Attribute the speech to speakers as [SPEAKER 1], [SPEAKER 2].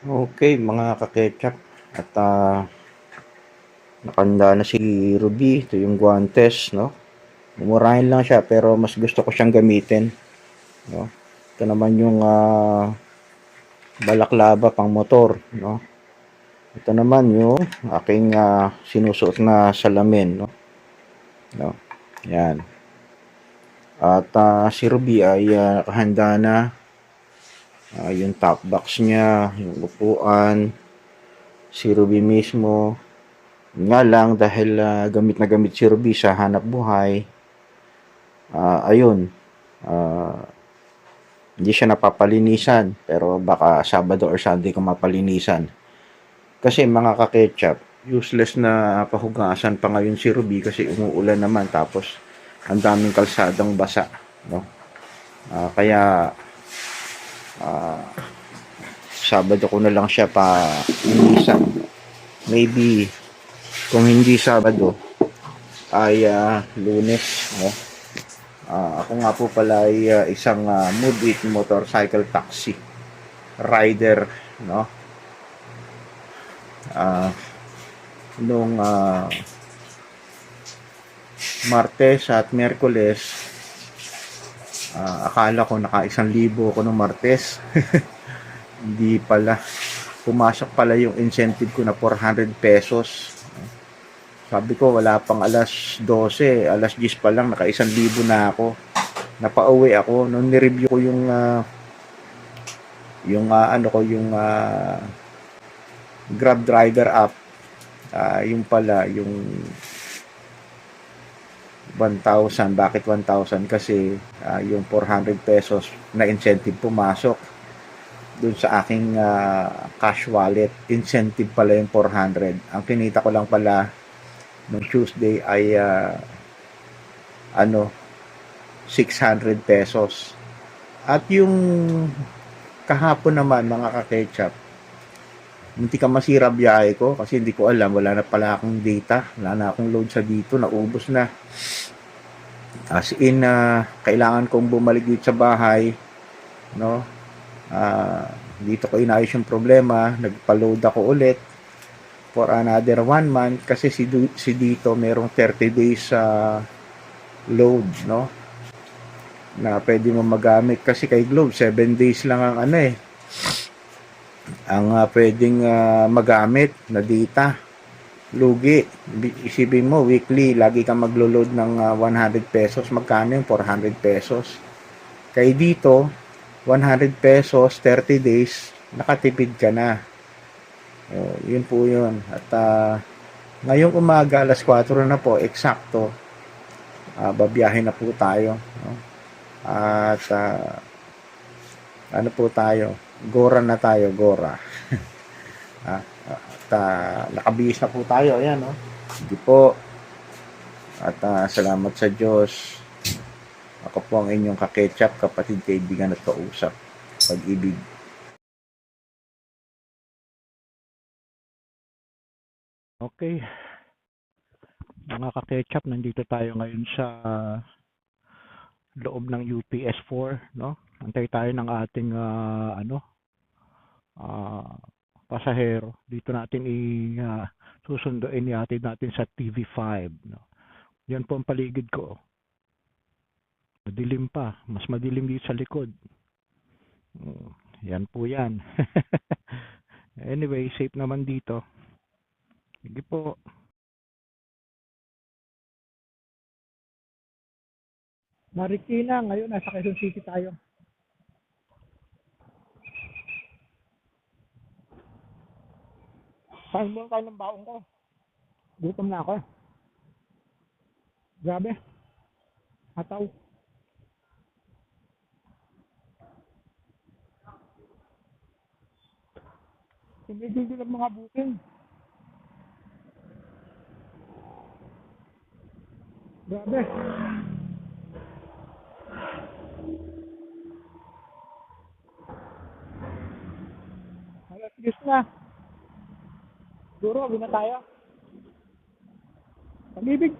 [SPEAKER 1] Okay, mga kaketchup. At ah, nakanda na si Ruby. Ito yung guantes, no? Mumurahin lang siya pero mas gusto ko siyang gamitin. No? Ito naman yung ah, balaklava pang motor, no? Ito naman yung aking ah, sinusuot na salamin, no? No? Yan. At ah, si Ruby ay ah, nakahanda na Ah, yung top box niya, yung upuan, si Ruby mismo. Nga lang dahil ah, gamit na gamit si Ruby sa hanap buhay, ah, ayun, ah, hindi siya napapalinisan. Pero baka Sabado or Sunday ko mapalinisan. Kasi mga kaketchup, useless na pahugasan pa ngayon si Ruby kasi umuulan naman tapos ang daming kalsadang basa. No? Ah, kaya ah, Sabado ko na lang siya pa inisan. Maybe kung hindi Sabado ay ah, Lunes, no? Ah, ako nga po pala ay ah, isang uh, Mood motorcycle taxi rider, no? Ah, nung ah, Martes at Merkules Ah, akala ko naka isang libo ako nung Martes. Hindi pala. Pumasok pala yung incentive ko na 400 pesos. Sabi ko wala pang alas 12, alas 10 pa lang naka isang libo na ako. Napauwi ako nung ni-review ko yung ah, yung ah, ano ko yung ah, Grab driver app. Ah, yung pala yung 1,000. Bakit 1,000? Kasi ah, yung 400 pesos na incentive pumasok dun sa aking ah, cash wallet. Incentive pala yung 400. Ang kinita ko lang pala nung Tuesday ay ah, ano 600 pesos. At yung kahapon naman mga ka-ketchup, hindi ka masira biyahe ko kasi hindi ko alam, wala na pala akong data, wala na akong load sa dito, naubos na. As in, ah, kailangan kong bumalik dito sa bahay, no? Ah, dito ko inayos yung problema, nagpa-load ako ulit for another one month kasi si, si dito merong 30 days sa load, no? Na pwede mo magamit kasi kay Globe 7 days lang ang ano eh ang ah, pwedeng ah, magamit na data. Lugi. Isipin mo, weekly, lagi kang maglo-load ng ah, 100 pesos. Magkano yung 400 pesos? Kaya dito, 100 pesos, 30 days, nakatipid ka na. Oh, yun po yun. At ah, ngayong umaga, alas 4 na po, eksakto, ah, babiyahe na po tayo. No? At ah, ano po tayo? Gora na tayo, Gora. ah, at ah, nakabihis na po tayo, ayan, no? Hindi po. At ah, salamat sa Diyos. Ako po ang inyong kaketchup, kapatid, kaibigan at kausap. Pag-ibig.
[SPEAKER 2] Okay. Mga ka-ketchup, nandito tayo ngayon sa loob ng UPS 4, no? Antay tayo ng ating ah, ano ah, pasahero. Dito natin i ah, susunduin natin natin sa TV5, no? Yan po ang paligid ko. Madilim pa, mas madilim dito sa likod. Mm, Yan po yan. anyway, safe naman dito. Sige po. Marikina, ngayon nasa Quezon City tayo. Saan mo tayo ng baong ko? Gutom na ako. Grabe. Hataw. Tumigil ang mga booking. Grabe. Alas 10 na. Siguro, na tayo. Pag-ibig.